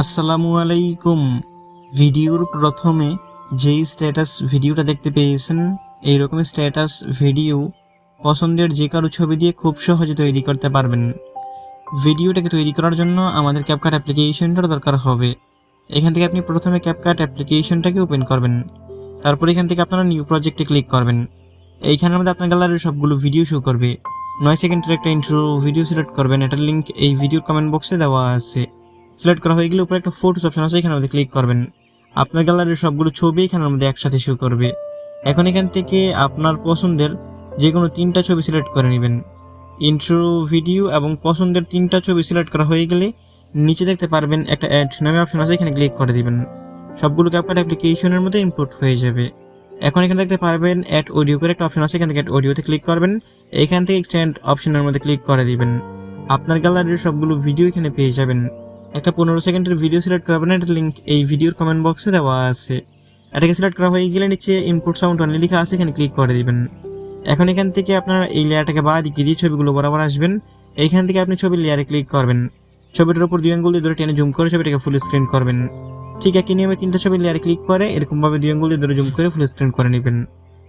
আসসালামু আলাইকুম। ভিডিওর প্রথমে যেই স্ট্যাটাস ভিডিওটা দেখতে পেয়েছেন, এইরকম স্ট্যাটাস ভিডিও পছন্দের যে কারও ছবি দিয়ে খুব সহজে তৈরি করতে পারবেন। ভিডিওটাকে তৈরি করার জন্য আমাদের ক্যাপকাট অ্যাপ্লিকেশনটার দরকার হবে। এখান থেকে আপনি প্রথমে ক্যাপকাট অ্যাপ্লিকেশনটাকে ওপেন করবেন। তারপর এখান থেকে আপনারা নিউ প্রজেক্টে ক্লিক করবেন। এইখানের মধ্যে আপনার গ্যালারির সবগুলো ভিডিও শো করবে। নয় সেকেন্ডের একটা ইন্ট্রো ভিডিও সিলেক্ট করবেন। এটার লিঙ্ক এই ভিডিওর কমেন্ট বক্সে দেওয়া আছে। সিলেক্ট করা হয়ে গেলে উপরে একটা ফটোস অপশন আছে, এখানের মধ্যে ক্লিক করবেন। আপনার গ্যালারির সবগুলো ছবি এখানের মধ্যে একসাথে শো করবে। এখন এখান থেকে আপনার পছন্দের যে কোনো তিনটা ছবি সিলেক্ট করে নেবেন। ইন্ট্রো ভিডিও এবং পছন্দের তিনটা ছবি সিলেক্ট করা হয়ে গেলে নিচে দেখতে পারবেন একটা অ্যাড নামে অপশন আছে, এখানে ক্লিক করে দিবেন। সবগুলো ক্যাপকাট অ্যাপ্লিকেশনের মধ্যে ইনপুট হয়ে যাবে। এখন এখানে দেখতে পারবেন অ্যাড অডিও করে একটা অপশন আছে, এখান থেকে অ্যাড অডিওতে ক্লিক করবেন। এখান থেকে এক্সটেন্ড অপশনের মধ্যে ক্লিক করে দিবেন। আপনার গ্যালারির সবগুলো ভিডিও এখানে পেয়ে যাবেন। একটা পনেরো সেকেন্ডের ভিডিও সিলেক্ট করবেন এটার লিঙ্ক এই ভিডিওর কমেন্ট বক্সে দেওয়া আছে। এটাকে সিলেক্ট করা হয়ে গেলে নিচে ইনপুট সাউন্ড অনলি লেখা আছে, এখানে ক্লিক করে দিবেন। এখন এখান থেকে আপনার এই লেয়ারটাকে বা দিকে দিয়ে ছবিগুলো বরাবর আসবেন। এইখান থেকে আপনি ছবির লেয়ারে ক্লিক করবেন। ছবিটার উপর দুই আঙ্গুল দিয়ে ধরে টেনে জুম করে ছবিটাকে ফুল স্ক্রিন করবেন। ঠিক একই নিয়মে তিনটা ছবি লেয়ারে ক্লিক করে, এরকমভাবে দুই আঙ্গুল দিয়ে ধরে জুম করে ফুল স্ক্রিন করে নেবেন।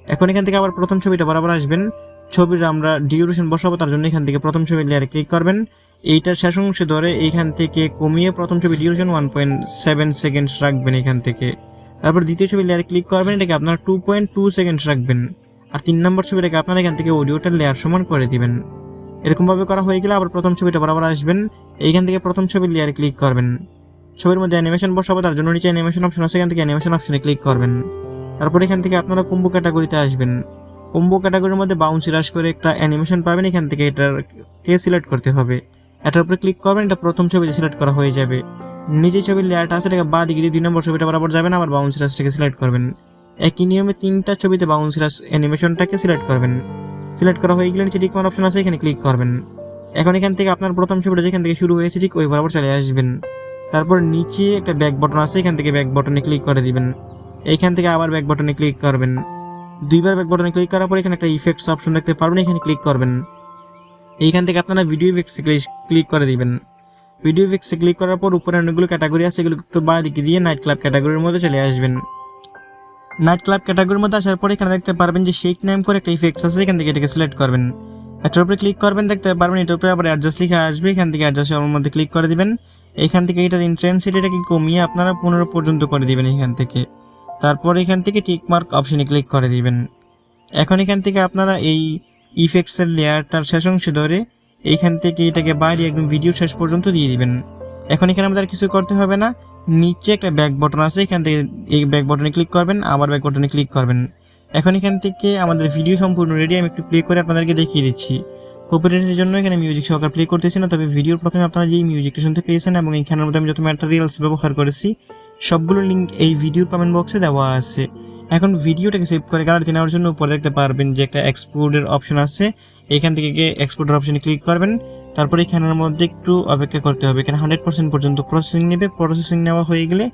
এখন এখান থেকে আবার প্রথম ছবিটা বরাবর আসবেন। ছবির আমরা ডিউরেশন বসাবো, তার জন্য এখান থেকে প্রথম ছবির লেয়ারে ক্লিক করবেন। এইটার শেষ অংশে ধরে এইখান থেকে কমিয়ে প্রথম ছবি duration one point seven seconds রাখবেন এখান থেকে। তারপর দ্বিতীয় ছবি লেয়ারে ক্লিক করবেন, এটাকে আপনার টু পয়েন্ট টু সেকেন্ডস রাখবেন। আর তিন নম্বর ছবিটাকে আপনারা এখান থেকে অডিওটার লেয়ার সমান করে দিবেন। এরকমভাবে করা হয়ে গেলে আবার প্রথম ছবিটা বরাবর আসবেন। এইখান থেকে প্রথম ছবির লেয়ারে ক্লিক করবেন। ছবির মধ্যে অ্যানিমেশন বসাবো, তার জন্য নিচে অ্যানিমেশন অপশন আছে, এখান থেকে অ্যানিমেশন অপশনে ক্লিক করবেন। তারপর এখান থেকে আপনারা কুম্ভো ক্যাটাগরিতে আসবেন। কুম্ভো ক্যাটাগরির মধ্যে বাউন্স রাশ করে একটা অ্যানিমেশন পাবেন, এখান থেকে এটার কে সিলেক্ট করতে হবে। এটার উপরে ক্লিক করবেন, এটা প্রথম ছবিতে সিলেক্ট করা হয়ে যাবে। নিচে ছবির লেয়ারটা আছে, এটাকে বা দিকে দিয়ে দুই নম্বর ছবিটা বরাবর যাবেন, আবার বাউন্স রাশটাকে সিলেক্ট করবেন। একই নিয়মে তিনটা ছবিতে বাউন্স রাশ অ্যানিমেশনটাকে সিলেক্ট করবেন। সিলেক্ট করা হয়ে গেলে নিচে টিকমার অপশন আছে, এখানে ক্লিক করবেন। এখন এখান থেকে আপনার প্রথম ছবিটা যেখান থেকে শুরু হয়েছে, ঠিক ওই বরাবর চলে আসবেন। তারপর নিচে একটা ব্যাক বটন আছে, এখান থেকে ব্যাক বটনে ক্লিক করে দিবেন। এইখান থেকে আবার ব্যাক বটনে ক্লিক করবেন। দুইবার ব্যাক বটনে ক্লিক করার পর এখানে একটা ইফেক্টস অপশন দেখতে পারবেন, এখানে ক্লিক করবেন। এইখান থেকে আপনারা ভিডিও ইফেক্টসে ক্লিক করে দিবেন। ভিডিও ইফেক্টসে ক্লিক করার পর উপরে অনেকগুলো ক্যাটাগরি আছে, এগুলো একটু বাঁ দিকে দিয়ে নাইট ক্লাব ক্যাটাগরির মধ্যে চলে আসবেন। নাইট ক্লাব ক্যাটাগরির মধ্যে আসার পর এখানে দেখতে পারবেন যে শেক নাম করে একটা ইফেক্টস আছে, এখান থেকে এটাকে সিলেক্ট করবেন। এটার উপরে ক্লিক করবেন, দেখতে পারবেন, এটার উপরে আবার অ্যাডজাস্ট লিখে আসবে, এখান থেকে অ্যাডজাস্ট মধ্যে ক্লিক করে দিবেন। এখান থেকে এটার ইন্টেন্সিটিটাকে কমিয়ে আপনারা পনেরো পর্যন্ত করে দিবেন এখান থেকে। তারপর এখান থেকে টিক মার্ক অপশনে ক্লিক করে দিবেন। এখন এখান থেকে আপনারা এই ইফেক্টসের লেয়ারটার শেষ অংশে ধরে এইখান থেকে এটাকে বাইরে একদম ভিডিও শেষ পর্যন্ত দিয়ে দিবেন। এখন এখানে আমাদের কিছু করতে হবে না। নিচে একটা ব্যাক বটন আছে, এখান থেকে এই ব্যাক বটনে ক্লিক করবেন, আবার ব্যাক বটনে ক্লিক করবেন। এখন এখান থেকে আমাদের ভিডিও সম্পূর্ণ রেডি আমি একটু প্লে করে আপনাদেরকে দেখিয়ে দিচ্ছি। কপিরাইটের জন্য এখানে মিউজিক সহকার প্লে করতেছি না, তবে ভিডিওর প্রথমে আপনারা যেই মিউজিকটা শুনতে পেয়েছেন এবং এইখানের মধ্যে আমি যত ম্যাটেরিয়ালস ব্যবহার করেছি সবগুলো লিঙ্ক এই ভিডিওর কমেন্ট বক্সে দেওয়া আছে। এখন ভিডিওটাকে সেভ করে গ্যালারিতে নেওয়ার জন্য উপরে দেখতে পারবেন যে একটা এক্সপোর্টের অপশন আছে। এখান থেকে গিয়ে এক্সপোর্টের অপশনে ক্লিক করবেন, তারপর এখানের মধ্যে একটু অপেক্ষা করতে হবে। এখানে হান্ড্রেড পর্যন্ত প্রসেসিং নেবে। প্রসেসিং নেওয়া হয়ে গেলে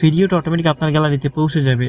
ভিডিওটা অটোমেটিক আপনার গ্যালারিতে পৌঁছে যাবে।